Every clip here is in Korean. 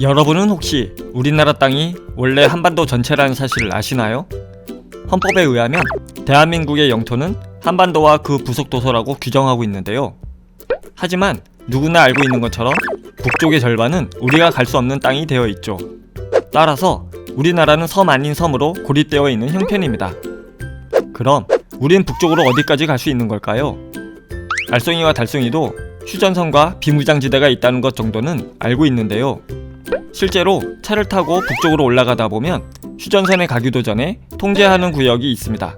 여러분은 혹시 우리나라 땅이 원래 한반도 전체라는 사실을 아시나요? 헌법에 의하면 대한민국의 영토는 한반도와 그 부속 도서라고 규정하고 있는데요. 하지만 누구나 알고 있는 것처럼 북쪽의 절반은 우리가 갈 수 없는 땅이 되어 있죠. 따라서 우리나라는 섬 아닌 섬으로 고립되어 있는 형편입니다. 그럼 우린 북쪽으로 어디까지 갈 수 있는 걸까요? 알송이와 달송이도 휴전선과 비무장지대가 있다는 것 정도는 알고 있는데요. 실제로 차를 타고 북쪽으로 올라가다 보면 휴전선에 가기도 전에 통제하는 구역이 있습니다.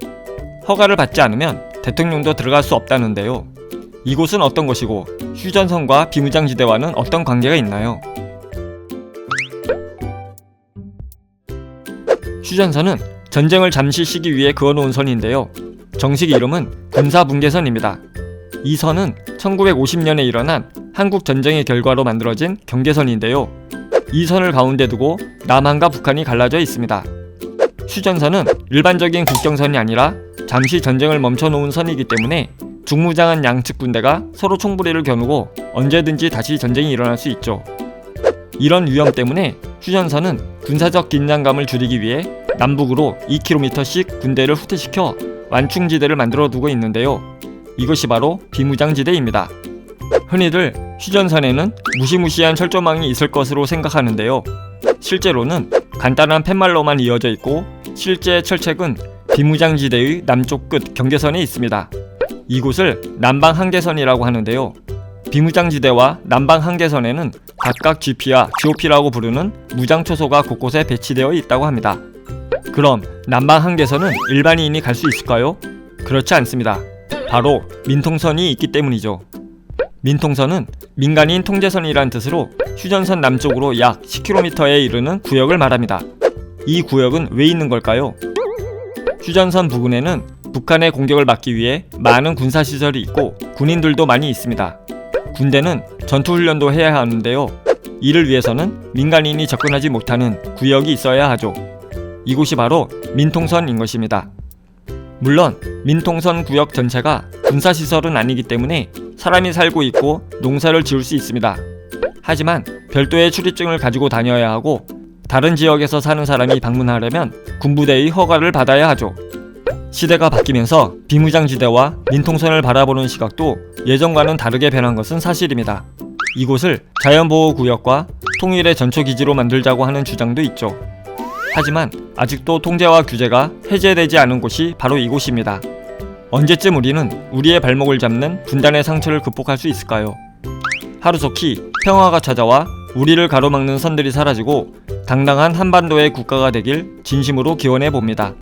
허가를 받지 않으면 대통령도 들어갈 수 없다는데요. 이곳은 어떤 것이고 휴전선과 비무장지대와는 어떤 관계가 있나요? 휴전선은 전쟁을 잠시 쉬기 위해 그어놓은 선인데요. 정식 이름은 군사분계선입니다. 이 선은 1950년에 일어난 한국 전쟁의 결과로 만들어진 경계선인데요. 이 선을 가운데 두고 남한과 북한이 갈라져 있습니다. 휴전선은 일반적인 국경선이 아니라 잠시 전쟁을 멈춰놓은 선이기 때문에 중무장한 양측 군대가 서로 총부리를 겨누고 언제든지 다시 전쟁이 일어날 수 있죠. 이런 위험 때문에 휴전선은 군사적 긴장감을 줄이기 위해 남북으로 2km씩 군대를 후퇴시켜 완충지대를 만들어 두고 있는데요. 이것이 바로 비무장지대입니다. 흔히들 휴전선에는 무시무시한 철조망이 있을 것으로 생각하는데요. 실제로는 간단한 팻말로만 이어져 있고 실제 철책은 비무장지대의 남쪽 끝 경계선에 있습니다. 이곳을 남방 한계선이라고 하는데요. 비무장지대와 남방 한계선에는 각각 GP와 GOP라고 부르는 무장 초소가 곳곳에 배치되어 있다고 합니다. 그럼 남방 한계선은 일반인이 갈 수 있을까요? 그렇지 않습니다. 바로 민통선이 있기 때문이죠. 민통선은 민간인 통제선이란 뜻으로 휴전선 남쪽으로 약 10km에 이르는 구역을 말합니다. 이 구역은 왜 있는 걸까요? 휴전선 부근에는 북한의 공격을 막기 위해 많은 군사시설이 있고 군인들도 많이 있습니다. 군대는 전투훈련도 해야 하는데요. 이를 위해서는 민간인이 접근하지 못하는 구역이 있어야 하죠. 이곳이 바로 민통선인 것입니다. 물론 민통선 구역 전체가 군사시설은 아니기 때문에 사람이 살고 있고 농사를 지을 수 있습니다. 하지만 별도의 출입증을 가지고 다녀야 하고 다른 지역에서 사는 사람이 방문하려면 군부대의 허가를 받아야 하죠. 시대가 바뀌면서 비무장지대와 민통선을 바라보는 시각도 예전과는 다르게 변한 것은 사실입니다. 이곳을 자연보호구역과 통일의 전초기지로 만들자고 하는 주장도 있죠. 하지만 아직도 통제와 규제가 해제되지 않은 곳이 바로 이곳입니다. 언제쯤 우리는 우리의 발목을 잡는 분단의 상처를 극복할 수 있을까요? 하루속히 평화가 찾아와 우리를 가로막는 선들이 사라지고 당당한 한반도의 국가가 되길 진심으로 기원해 봅니다.